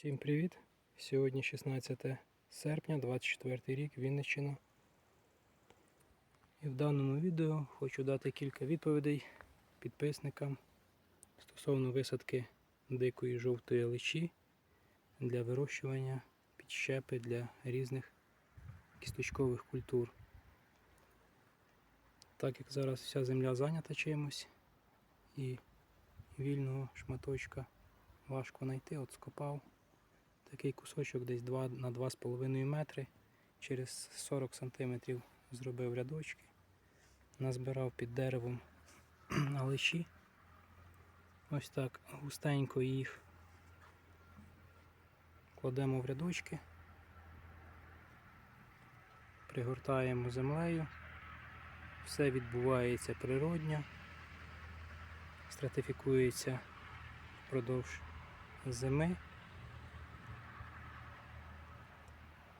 Всім привіт! Сьогодні 16 серпня, 24 рік, Вінниччина. І в даному відео хочу дати кілька відповідей підписникам стосовно висадки дикої жовтої личі для вирощування підщепи для різних кісточкових культур. Так як зараз вся земля зайнята чимось і вільного шматочка важко знайти, от скопав такий кусочок десь 2 на 2,5 метри через 40 см зробив рядочки, назбирав під деревом алечі. Ось так густенько їх кладемо в рядочки, пригортаємо землею, все відбувається природньо, стратифікується впродовж зими.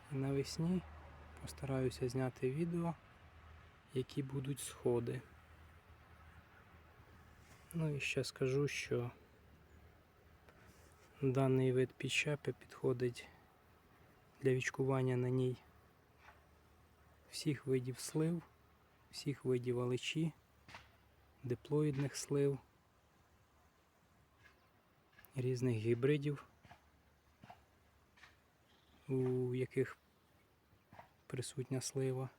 І навесні постараюся зняти відео, які будуть сходи. Ну і ще скажу, що даний вид підщепи підходить для відчкування на ній всіх видів слив, всіх видів алечі, диплоїдних слив, різних гібридів, у яких присутня слива.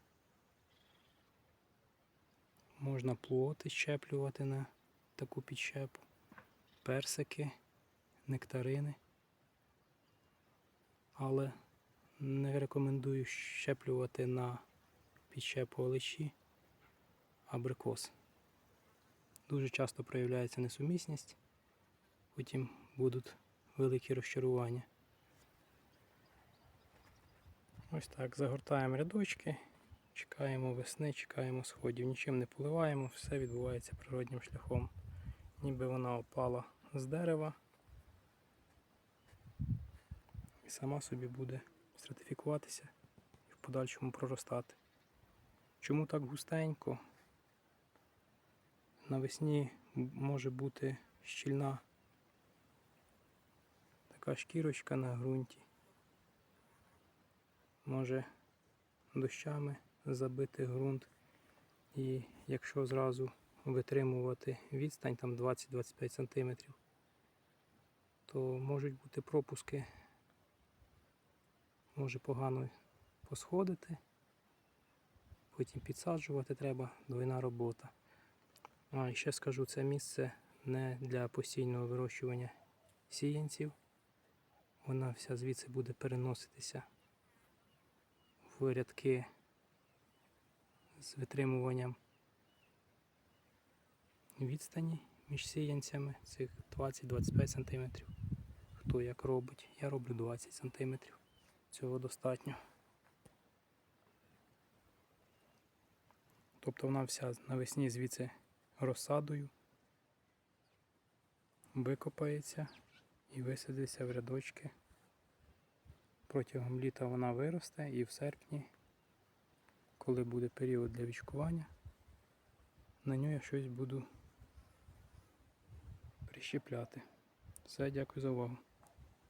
Можна плоти щеплювати на таку підщепу, персики, нектарини. Але не рекомендую щеплювати на підщепу олечі абрикос. Дуже часто проявляється несумісність, потім будуть великі розчарування. Ось так, загортаємо рядочки, чекаємо весни, чекаємо сходів, нічим не поливаємо, все відбувається природнім шляхом. Ніби вона опала з дерева і сама собі буде стратифікуватися і в подальшому проростати. Чому так густенько? Навесні може бути щільна така шкірочка на ґрунті може дощами забити ґрунт. І якщо зразу витримувати відстань там 20-25 см, то можуть бути пропуски, може погано посходити, потім підсаджувати треба, двойна робота. А ще скажу, це місце не для постійного вирощування сіянців. Вона вся звідси буде переноситися в рядки з витримуванням відстані між сіянцями цих 20-25 см. Хто як робить, я роблю 20 см. Цього достатньо. Тобто вона вся навесні звідси розсадою викопається і висадиться в рядочки. Протягом літа вона виросте і в серпні, коли буде період для вічкування, на нього я щось буду прищепляти. Все, дякую за увагу.